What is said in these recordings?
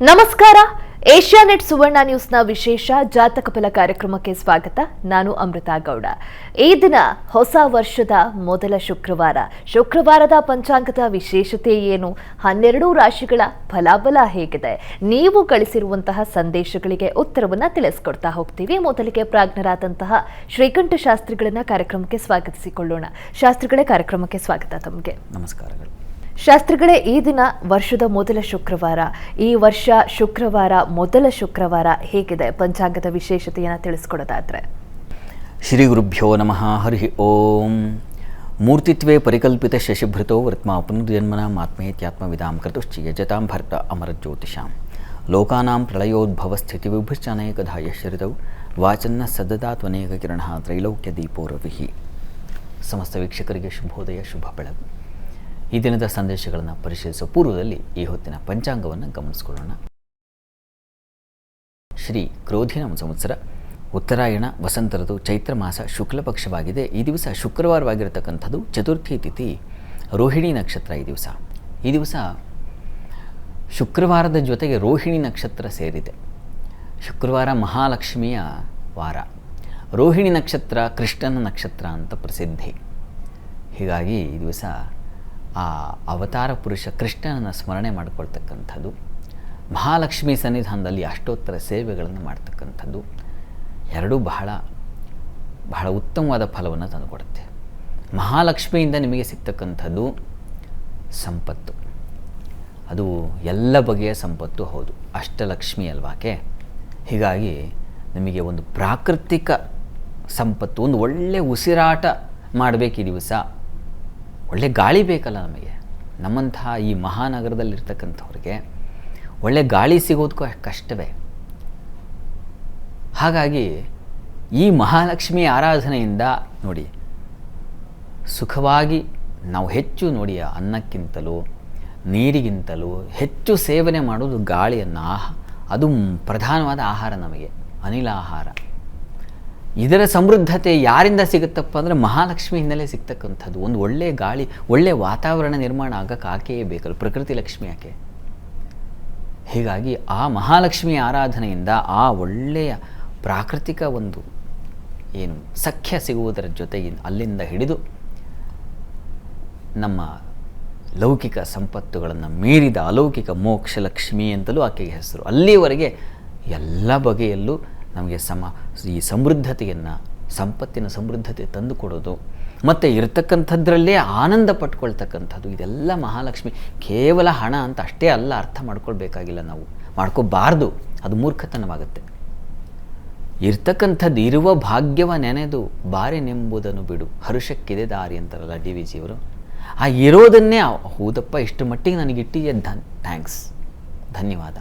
ನಮಸ್ಕಾರ. ಏಷ್ಯಾನೆಟ್ ಸುವರ್ಣ ನ್ಯೂಸ್ನ ವಿಶೇಷ ಜಾತಕ ಫಲ ಕಾರ್ಯಕ್ರಮಕ್ಕೆ ಸ್ವಾಗತ. ನಾನು ಅಮೃತ ಗೌಡ. ಈ ದಿನ ಹೊಸ ವರ್ಷದ ಮೊದಲ ಶುಕ್ರವಾರ. ಶುಕ್ರವಾರದ ಪಂಚಾಂಗದ ವಿಶೇಷತೆ ಏನು? ಹನ್ನೆರಡು ರಾಶಿಗಳ ಫಲಾಬಲ ಹೇಗಿದೆ? ನೀವು ಕಳಿಸಿರುವಂತಹ ಸಂದೇಶಗಳಿಗೆ ಉತ್ತರವನ್ನ ತಿಳಿಸ್ಕೊಡ್ತಾ ಹೋಗ್ತೀವಿ. ಮೊದಲಿಗೆ ಪ್ರಾಜ್ಞರಾದಂತಹ ಶ್ರೀಕಂಠ ಶಾಸ್ತ್ರಿಗಳನ್ನ ಕಾರ್ಯಕ್ರಮಕ್ಕೆ ಸ್ವಾಗತಿಸಿಕೊಳ್ಳೋಣ. ಶಾಸ್ತ್ರಿಗಳೇ ಕಾರ್ಯಕ್ರಮಕ್ಕೆ ಸ್ವಾಗತ ತಮಗೆ. ನಮಸ್ಕಾರಗಳು. ಶಾಸ್ತ್ರಿಗಳೇ ಈ ದಿನ ವರ್ಷದ ಮೊದಲ ಶುಕ್ರವಾರ. ಈ ವರ್ಷ ಶುಕ್ರವಾರ ಮೊದಲ ಶುಕ್ರವಾರ ಹೇಗಿದೆ? ಪಂಚಾಂಗದ ವಿಶೇಷತೆಯನ್ನು ತಿಳಿಸ್ಕೊಡೋದಾದ್ರೆ. ಶ್ರೀ ಗುರುಭ್ಯೋ ನಮಃ. ಹರಿ ಓಂ. ಮೂರ್ತಿತ್ವೇ ಪರಿಕಲ್ಪಿತ ಶಶಿಭೃತೋ ವರ್ತ್ಮ ಪುನರ್ಜನ್ಮನ ಆತ್ಮೇತ್ಯಾತ್ಮವಿದಾಂ ಕೃತುಶ್ಚಿ ಯಜತಾಂ ಭರ್ತ ಅಮರಜ್ಯೋತಿಷಾಂ. ಲೋಕಾನಾಂ ಪ್ರಳಯೋದ್ಭವ ಸ್ಥಿತಿ ವಿಭುಶ್ಚಾನೇಕಧಾ ಯಶರಿತೌ ವಾಚನ್ನ ಸದದಾ ತ್ವನೇಕ ಕಿರಣ ತ್ರೈಲೋಕ್ಯ ದೀಪೋ ರವಿಹಿ ಸಮಸ್ತ ವೀಕ್ಷಕರಿಗೆ ಶುಭೋದಯ, ಶುಭ ಬೆಳಕು ಈ ದಿನದ ಸಂದೇಶಗಳನ್ನು ಪರಿಶೀಲಿಸುವ ಪೂರ್ವದಲ್ಲಿ ಈ ಹೊತ್ತಿನ ಪಂಚಾಂಗವನ್ನು ಗಮನಿಸಿಕೊಳ್ಳೋಣ. ಶ್ರೀ ಕ್ರೋಧಿನ ಸಂವತ್ಸರ. ಉತ್ತರಾಯಣ ವಸಂತ ಚೈತ್ರ ಮಾಸ ಶುಕ್ಲ ಪಕ್ಷವಾಗಿದೆ. ಈ ದಿವಸ ಶುಕ್ರವಾರವಾಗಿರತಕ್ಕಂಥದ್ದು ಚತುರ್ಥಿ ತಿಥಿ, ರೋಹಿಣಿ ನಕ್ಷತ್ರ ಈ ದಿವಸ. ಈ ದಿವಸ ಶುಕ್ರವಾರದ ಜೊತೆಗೆ ರೋಹಿಣಿ ನಕ್ಷತ್ರ ಸೇರಿದೆ. ಶುಕ್ರವಾರ ಮಹಾಲಕ್ಷ್ಮಿಯ ವಾರ. ರೋಹಿಣಿ ನಕ್ಷತ್ರ, ಕೃಷ್ಣನ ನಕ್ಷತ್ರ ಅಂತ ಪ್ರಸಿದ್ಧಿ. ಹೀಗಾಗಿ ಈ ದಿವಸ ಆ ಅವತಾರ ಪುರುಷ ಕೃಷ್ಣನನ್ನು ಸ್ಮರಣೆ ಮಾಡಿಕೊಳ್ತಕ್ಕಂಥದ್ದು, ಮಹಾಲಕ್ಷ್ಮಿ ಸನ್ನಿಧಾನದಲ್ಲಿ ಅಷ್ಟೋತ್ತರ ಸೇವೆಗಳನ್ನು ಮಾಡ್ತಕ್ಕಂಥದ್ದು, ಎರಡೂ ಬಹಳ ಬಹಳ ಉತ್ತಮವಾದ ಫಲವನ್ನು ತಂದುಕೊಡುತ್ತೆ. ಮಹಾಲಕ್ಷ್ಮಿಯಿಂದ ನಿಮಗೆ ಸಿಗ್ತಕ್ಕಂಥದ್ದು ಸಂಪತ್ತು. ಅದು ಎಲ್ಲ ಬಗೆಯ ಸಂಪತ್ತು ಹೌದು. ಅಷ್ಟಲಕ್ಷ್ಮಿ ಅಲ್ವಾಕೆ? ಹೀಗಾಗಿ ನಿಮಗೆ ಒಂದು ಪ್ರಾಕೃತಿಕ ಸಂಪತ್ತು, ಒಂದು ಒಳ್ಳೆಯ ಉಸಿರಾಟ ಮಾಡಬೇಕು ಈ ದಿವಸ ಒಳ್ಳೆ ಗಾಳಿ ಬೇಕಲ್ಲ ನಮಗೆ. ನಮ್ಮಂತಹ ಈ ಮಹಾನಗರದಲ್ಲಿರ್ತಕ್ಕಂಥವ್ರಿಗೆ ಒಳ್ಳೆ ಗಾಳಿ ಸಿಗೋದಕ್ಕೂ ಕಷ್ಟವೇ. ಹಾಗಾಗಿ ಈ ಮಹಾಲಕ್ಷ್ಮಿ ಆರಾಧನೆಯಿಂದ ನೋಡಿ, ಸುಖವಾಗಿ ನಾವು ಹೆಚ್ಚು ನೋಡಿ ಅನ್ನಕ್ಕಿಂತಲೂ, ನೀರಿಗಿಂತಲೂ ಹೆಚ್ಚು ಸೇವನೆ ಮಾಡೋದು ಗಾಳಿಯನ್ನು. ಆಹ ಅದು ಪ್ರಧಾನವಾದ ಆಹಾರ ನಮಗೆ, ಅನಿಲ ಆಹಾರ. ಇದರ ಸಮೃದ್ಧತೆ ಯಾರಿಂದ ಸಿಗುತ್ತಪ್ಪ ಅಂದರೆ ಮಹಾಲಕ್ಷ್ಮಿಯಿಂದಲೇ ಸಿಗ್ತಕ್ಕಂಥದ್ದು. ಒಂದು ಒಳ್ಳೆಯ ಗಾಳಿ ಒಳ್ಳೆಯ ವಾತಾವರಣ ನಿರ್ಮಾಣ ಆಗಕ್ಕೆ ಆಕೆಯೇ ಬೇಕಲ್ಲ ಪ್ರಕೃತಿ ಲಕ್ಷ್ಮಿ ಆಕೆ. ಹೀಗಾಗಿ ಆ ಮಹಾಲಕ್ಷ್ಮಿ ಆರಾಧನೆಯಿಂದ ಆ ಒಳ್ಳೆಯ ಪ್ರಾಕೃತಿಕ ಒಂದು ಏನು ಸಖ್ಯ ಸಿಗುವುದರ ಜೊತೆಗೆ ಅಲ್ಲಿಂದ ಹಿಡಿದು ನಮ್ಮ ಲೌಕಿಕ ಸಂಪತ್ತುಗಳನ್ನು ಮೀರಿದ ಅಲೌಕಿಕ ಮೋಕ್ಷ ಲಕ್ಷ್ಮಿ ಅಂತಲೂ ಆಕೆಗೆ ಹೆಸರು. ಅಲ್ಲಿಯವರೆಗೆ ಎಲ್ಲ ಬಗೆಯಲ್ಲೂ ನಮಗೆ ಸಮ ಈ ಸಮೃದ್ಧತೆಯನ್ನು, ಸಂಪತ್ತಿನ ಸಮೃದ್ಧತೆ ತಂದುಕೊಡೋದು ಮತ್ತು ಇರತಕ್ಕಂಥದ್ರಲ್ಲೇ ಆನಂದ ಪಟ್ಕೊಳ್ತಕ್ಕಂಥದ್ದು. ಇದೆಲ್ಲ ಮಹಾಲಕ್ಷ್ಮಿ. ಕೇವಲ ಹಣ ಅಂತ ಅಷ್ಟೇ ಅಲ್ಲ, ಅರ್ಥ ಮಾಡ್ಕೊಳ್ಬೇಕಾಗಿಲ್ಲ ನಾವು. ಮಾಡ್ಕೋಬಾರ್ದು ಅದು ಮೂರ್ಖತನವಾಗುತ್ತೆ. ಇರ್ತಕ್ಕಂಥದ್ದು ಇರುವ ಭಾಗ್ಯವ ನೆನೆದು, ಬಾರೆನೆಂಬುದನ್ನು ಬಿಡು. ಹರುಷಕ್ಕಿದೆ ದಾರಿ ಅಂತಾರಲ್ಲ ಡಿ ವಿ ಜಿಯವರು. ಆ ಇರೋದನ್ನೇ ಹೌದಪ್ಪ, ಇಷ್ಟು ಮಟ್ಟಿಗೆ ನನಗೆ ಧನ್, ಥ್ಯಾಂಕ್ಸ್. ಧನ್ಯವಾದ.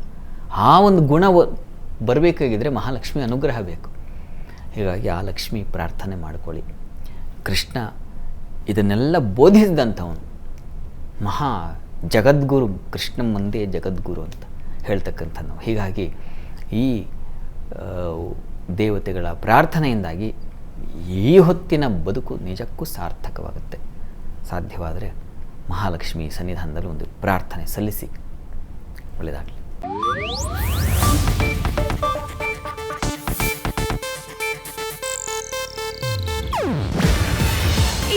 ಆ ಒಂದು ಗುಣ ಬರಬೇಕಾಗಿದ್ದರೆ ಮಹಾಲಕ್ಷ್ಮಿ ಅನುಗ್ರಹ ಬೇಕು. ಹೀಗಾಗಿ ಆ ಲಕ್ಷ್ಮಿ ಪ್ರಾರ್ಥನೆ ಮಾಡಿಕೊಳ್ಳಿ. ಕೃಷ್ಣ ಇದನ್ನೆಲ್ಲ ಬೋಧಿಸಿದಂಥವನು. ಮಹಾ ಜಗದ್ಗುರು, ಕೃಷ್ಣ ಮುಂದೆ ಜಗದ್ಗುರು ಅಂತ ಹೇಳ್ತಕ್ಕಂಥ ನಾವು ಹೀಗಾಗಿ ಈ ದೇವತೆಗಳ ಪ್ರಾರ್ಥನೆಯಿಂದಾಗಿ ಈ ಹೊತ್ತಿನ ಬದುಕು ನಿಜಕ್ಕೂ ಸಾರ್ಥಕವಾಗುತ್ತೆ. ಸಾಧ್ಯವಾದರೆ ಮಹಾಲಕ್ಷ್ಮಿ ಸನ್ನಿಧಾನದಲ್ಲಿ ಒಂದು ಪ್ರಾರ್ಥನೆ ಸಲ್ಲಿಸಿ. ಒಳ್ಳೆಯದಾಗಲಿ